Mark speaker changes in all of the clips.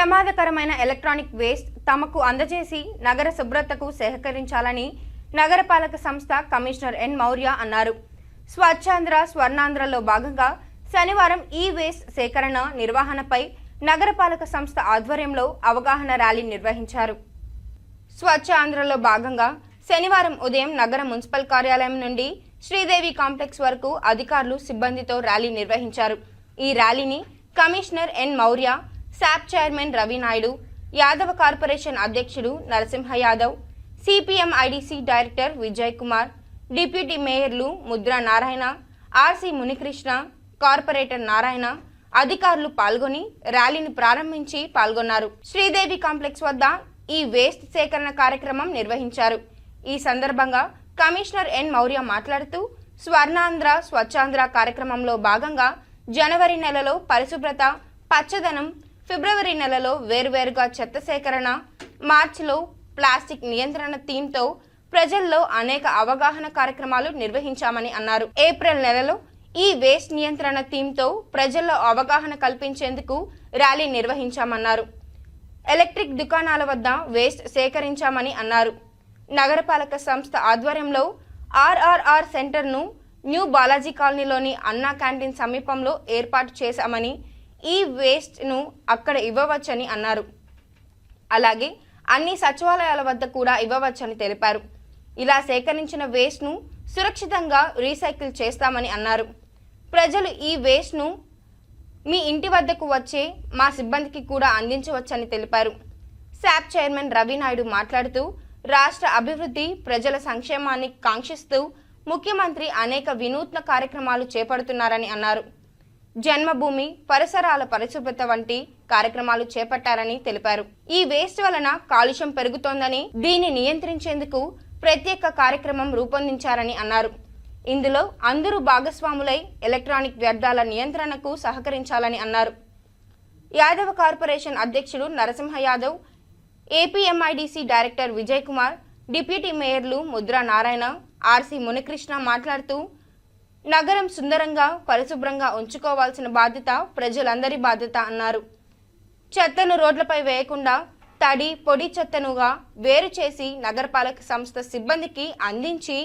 Speaker 1: ప్రమాదకరమైన electronic waste తమకు అందజేసి నగర శుభ్రతకు సహకరించాలని నగరపాలక సంస్థ కమిషనర్ ఎన్ మౌర్య అన్నారు. స్వచ్ఛాంధ్ర స్వర్ణాంధ్రలో భాగంగా శనివారం ఈ వేస్ట్ సేకరణ నిర్వహణపై నగరపాలక సంస్థ ఆధ్వర్యంలో అవగాహన ర్యాలీ నిర్వహించారు. స్వచ్ఛ ఆంధ్రలో భాగంగా శనివారం ఉదయం నగర మున్సిపల్ కార్యాలయం నుండి శ్రీదేవి కాంప్లెక్స్ వరకు అధికారులు సిబ్బందితో ర్యాలీ నిర్వహించారు. ఈ ర్యాలీని commissioner N Maurya SAAP chairman Ravinaidu Yadava corporation అధ్యక్షుడు Narasimha Yadav C P M I D C director Vijay Kumar deputy మేయర్లు Mudra Narayana R C Munikrishna corporator Narayana అధికారులు పాల్గొని ర్యాలీని ప్రారంభించి పాల్గొన్నారు. శ్రీదేవి కాంప్లెక్స్ వద్ద ఈ వేస్ట్ సేకరణ కార్యక్రమం నిర్వహించారు. ఈ సందర్భంగా కమిషనర్ ఎన్ మౌర్య మాట్లాడుతూ స్వర్ణాంధ్ర స్వచ్ఛాంధ్ర కార్యక్రమంలో భాగంగా జనవరి నెలలో పరిశుభ్రత పచ్చదనం ఫిబ్రవరి నెలలో వేరువేరుగా చెత్త సేకరణ మార్చిలో ప్లాస్టిక్ నియంత్రణ థీమ్తో ప్రజల్లో అనేక అవగాహన కార్యక్రమాలు నిర్వహించామని అన్నారు. ఏప్రిల్ నెలలో ఈ వేస్ట్ నియంత్రణ థీమ్తో ప్రజల్లో అవగాహన కల్పించేందుకు ర్యాలీ నిర్వహించామన్నారు. ఎలక్ట్రిక్ దుకాణాల వద్ద వేస్ట్ సేకరించామని అన్నారు. నగరపాలక సంస్థ ఆధ్వర్యంలో ఆర్ఆర్ఆర్ సెంటర్ను న్యూ బాలాజీ కాలనీలోని అన్నా క్యాంటీన్ సమీపంలో ఏర్పాటు చేశామని ఈ వేస్ట్ను అక్కడ ఇవ్వవచ్చని అన్నారు. అలాగే అన్ని సచివాలయాల వద్ద కూడా ఇవ్వవచ్చని తెలిపారు. ఇలా సేకరించిన వేస్ట్ను సురక్షితంగా రీసైకిల్ చేస్తామని అన్నారు. ప్రజలు ఈ వేస్ట్ను మీ ఇంటి వద్దకు వచ్చే మా సిబ్బందికి కూడా అందించవచ్చని తెలిపారు. శాప్ చైర్మన్ రవినాయుడు మాట్లాడుతూ రాష్ట్ర అభివృద్ధి ప్రజల సంక్షేమాన్ని కాంక్షిస్తూ ముఖ్యమంత్రి అనేక వినూత్న కార్యక్రమాలు చేపడుతున్నారని అన్నారు. జన్మభూమి పరిసరాల పరిశుభ్రత వంటి కార్యక్రమాలు చేపట్టారని తెలిపారు. ఈ వేస్ట్ వలన కాలుష్యం పెరుగుతోందని దీన్ని నియంత్రించేందుకు ప్రత్యేక కార్యక్రమం రూపొందించారని అన్నారు. ఇందులో అందరూ భాగస్వాములై ఎలక్ట్రానిక్ వ్యర్థాల నియంత్రణకు సహకరించాలని అన్నారు. యాదవ కార్పొరేషన్ అధ్యక్షుడు Narasimha Yadav APMIDC director Vijay Kumar deputy మేయర్లు Mudra Narayana RC Munikrishna మాట్లాడుతూ నగరం సుందరంగా పరిశుభ్రంగా ఉంచుకోవాల్సిన బాధ్యత ప్రజలందరి బాధ్యత అన్నారు. చెత్తను రోడ్లపై వేయకుండా తడి పొడి చెత్తనుగా వేరు చేసి నగరపాలక సంస్థ సిబ్బందికి అందించి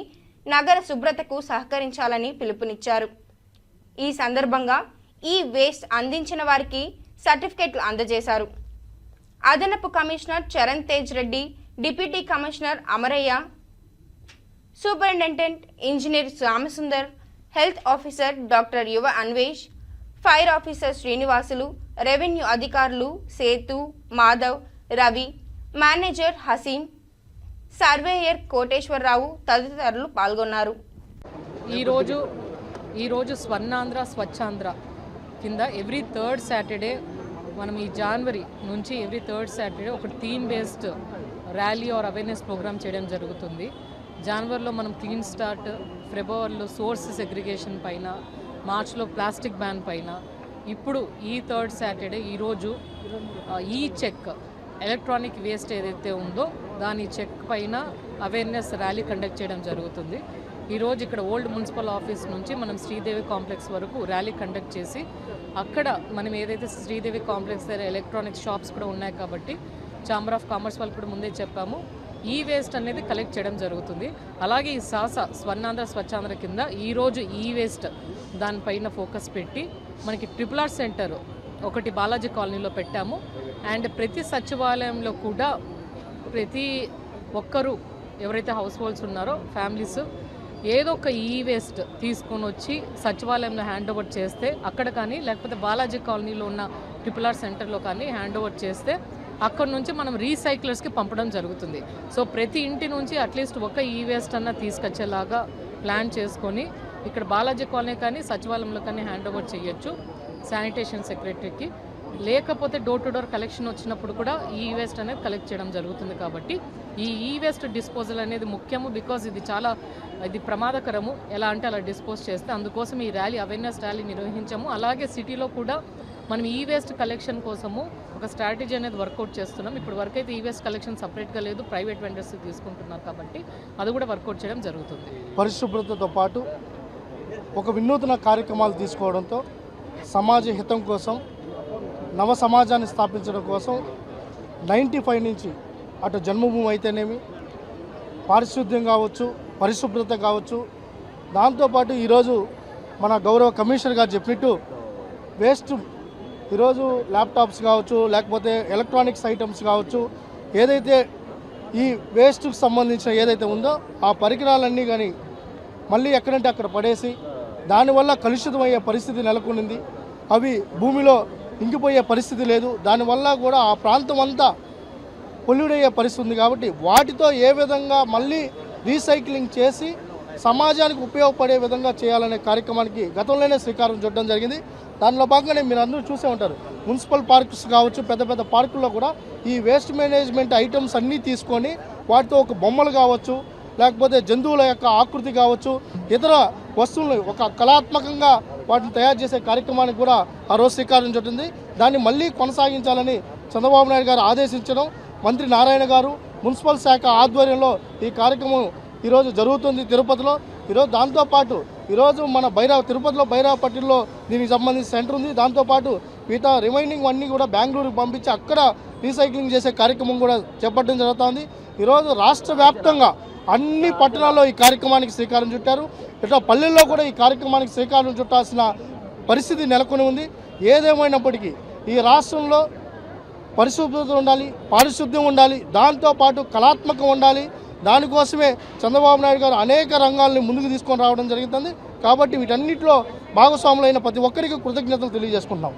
Speaker 1: నగర శుభ్రతకు సహకరించాలని పిలుపునిచ్చారు. ఈ సందర్భంగా ఈ వేస్ట్ అందించిన వారికి సర్టిఫికెట్లు అందజేశారు. అదనపు commissioner Charan Tej Reddy deputy commissioner Amaraiah superintendent engineer Shyamasundar health officer doctor Yuva Anvesh fire officer Srinivasulu revenue అధికారులు సేతు మాధవ్ రవి మేనేజర్ హసీం సర్వేయర్ కోటేశ్వరరావు తదితరులు పాల్గొన్నారు.
Speaker 2: ఈరోజు ఈరోజు స్వర్ణాంధ్ర స్వచ్ఛాంధ్ర కింద ఎవ్రీ థర్డ్ సాటర్డే మనం ఈ జనవరి నుంచి ఎవ్రీ థర్డ్ సాటర్డే ఒక theme based rally or awareness program చేయడం జరుగుతుంది. జనవరిలో మనం క్లీన్ స్టార్ట్ ఫిబ్రవరిలో సోర్స్ సెగ్రిగేషన్ పైన మార్చ్లో ప్లాస్టిక్ బ్యాన్ పైన ఇప్పుడు ఈ థర్డ్ సాటర్డే ఈరోజు ఈ చెక్ ఎలక్ట్రానిక్ వేస్ట్ ఏదైతే ఉందో దాని చెక్ పైన అవేర్నెస్ ర్యాలీ కండక్ట్ చేయడం జరుగుతుంది. ఈరోజు ఇక్కడ ఓల్డ్ మున్సిపల్ ఆఫీస్ నుంచి మనం శ్రీదేవి కాంప్లెక్స్ వరకు ర్యాలీ కండక్ట్ చేసి అక్కడ మనం ఏదైతే శ్రీదేవి కాంప్లెక్స్ దగ్గర ఎలక్ట్రానిక్ షాప్స్ కూడా ఉన్నాయి కాబట్టి ఛాంబర్ ఆఫ్ కామర్స్ వాళ్ళు కూడా ముందే చెప్పాము. ఈ వేస్ట్ అనేది కలెక్ట్ చేయడం జరుగుతుంది. అలాగే ఈ సాస స్వర్ణాంధ్ర స్వచ్ఛాంధ్ర కింద ఈరోజు ఈ వేస్ట్ దానిపైన ఫోకస్ పెట్టి మనకి ట్రిపుల్ ఆర్ సెంటర్ ఒకటి బాలాజీ కాలనీలో పెట్టాము. అండ్ ప్రతి సచివాలయంలో కూడా ప్రతి ఒక్కరూ ఎవరైతే హౌస్ హోల్డ్స్ ఉన్నారో ఫ్యామిలీస్ ఏదో ఒక ఈ వేస్ట్ తీసుకొని వచ్చి సచివాలయంలో హ్యాండ్ ఓవర్ చేస్తే అక్కడ కానీ లేకపోతే బాలాజీ కాలనీలో ఉన్న ట్రిపుల్ ఆర్ సెంటర్లో కానీ హ్యాండ్ ఓవర్ చేస్తే అక్కడ నుంచి మనం రీసైక్లర్స్కి పంపడం జరుగుతుంది. సో ప్రతి ఇంటి నుంచి అట్లీస్ట్ ఒక ఈ వేస్ట్ అన్న తీసుకొచ్చేలాగా ప్లాన్ చేసుకొని ఇక్కడ బాలాజీ కాలనీ కానీ సచివాలయంలో కానీ హ్యాండ్ ఓవర్ చేయొచ్చు శానిటేషన్ సెక్రటరీకి లేకపోతే డోర్ టు డోర్ కలెక్షన్ వచ్చినప్పుడు కూడా ఈ వేస్ట్ అనేది కలెక్ట్ చేయడం జరుగుతుంది కాబట్టి ఈ ఈ వేస్ట్ డిస్పోజల్ అనేది ముఖ్యము బికాజ్ ఇది చాలా ఇది ప్రమాదకరము. ఎలా అంటే అలా డిస్పోజ్ చేస్తే అందుకోసం ఈ ర్యాలీ అవేర్నెస్ ర్యాలీ నిర్వహించాము. అలాగే సిటీలో కూడా మనం ఈ వేస్ట్ కలెక్షన్ కోసము ఒక స్ట్రాటజీ అనేది వర్కౌట్ చేస్తున్నాం. ఇప్పుడు వరకు అయితే ఈ వేస్ట్ కలెక్షన్ సపరేట్గా లేదు ప్రైవేట్ వెండర్స్ తీసుకుంటున్నారు కాబట్టి అది కూడా వర్కౌట్ చేయడం జరుగుతుంది.
Speaker 3: పరిశుభ్రతతో పాటు ఒక వినూత్న కార్యక్రమాలు తీసుకోవడంతో సమాజ హితం కోసం నవ సమాజాన్ని స్థాపించడం కోసం నైంటీ ఫైవ్ నుంచి అటు జన్మభూమి అయితేనేమి పారిశుద్ధ్యం కావచ్చు పరిశుభ్రత కావచ్చు దాంతోపాటు ఈరోజు మన గౌరవ కమిషనర్ గారు చెప్పినట్టు వేస్ట్ ఈరోజు ల్యాప్టాప్స్ కావచ్చు లేకపోతే ఎలక్ట్రానిక్స్ ఐటమ్స్ కావచ్చు ఏదైతే ఈ వేస్ట్కి సంబంధించిన ఏదైతే ఉందో ఆ పరికరాలన్నీ కానీ మళ్ళీ ఎక్కడంటే అక్కడ పడేసి దానివల్ల కలుషితమయ్యే పరిస్థితి నెలకొనింది. అవి భూమిలో ఇంకిపోయే పరిస్థితి లేదు. దానివల్ల కూడా ఆ ప్రాంతం అంతా పొల్యూడ్ అయ్యే పరిస్థితి ఉంది కాబట్టి వాటితో ఏ విధంగా మళ్ళీ రీసైక్లింగ్ చేసి సమాజానికి ఉపయోగపడే విధంగా చేయాలనే కార్యక్రమానికి గతంలోనే శ్రీకారం చుట్టడం జరిగింది. దానిలో భాగంగానే మీరు అందరూ చూసే ఉంటారు. మున్సిపల్ పార్క్స్ కావచ్చు పెద్ద పెద్ద పార్కుల్లో కూడా ఈ వేస్ట్ మేనేజ్మెంట్ ఐటమ్స్ అన్నీ తీసుకొని వాటితో ఒక బొమ్మలు కావచ్చు లేకపోతే జంతువుల యొక్క ఆకృతి కావచ్చు ఇతర వస్తువులను ఒక కళాత్మకంగా వాటిని తయారు చేసే కార్యక్రమానికి కూడా ఆ రోజు శ్రీకారం చుట్టింది. దాన్ని మళ్ళీ కొనసాగించాలని చంద్రబాబు నాయుడు గారు ఆదేశించడం మంత్రి నారాయణ గారు మున్సిపల్ శాఖ ఆధ్వర్యంలో ఈ కార్యక్రమం ఈరోజు జరుగుతుంది తిరుపతిలో. ఈరోజు దాంతోపాటు ఈరోజు మన భైరవ తిరుపతిలో భైరవపట్టిలో దీనికి సంబంధించి సెంటర్ ఉంది. దాంతోపాటు మిగతా రిమైనింగ్ అన్నీ కూడా బెంగళూరుకి పంపించి అక్కడ రీసైక్లింగ్ చేసే కార్యక్రమం కూడా చేపట్టడం జరుగుతుంది. ఈరోజు రాష్ట్ర వ్యాప్తంగా అన్ని పట్టణాల్లో ఈ కార్యక్రమానికి శ్రీకారం చుట్టారు. ఇట్లా పల్లెల్లో కూడా ఈ కార్యక్రమానికి శ్రీకారం చుట్టాల్సిన పరిస్థితి నెలకొని ఉంది. ఏదేమైనప్పటికీ ఈ రాష్ట్రంలో పరిశుభ్రత ఉండాలి పారిశుద్ధ్యం ఉండాలి దాంతోపాటు కళాత్మకం ఉండాలి దానికోసమే చంద్రబాబు నాయుడు గారు అనేక రంగాల్ని ముందుకు తీసుకొని రావడం జరుగుతుంది. కాబట్టి వీటన్నిటిలో భాగస్వాములైన ప్రతి ఒక్కరికి కృతజ్ఞతలు తెలియజేసుకుంటున్నాం.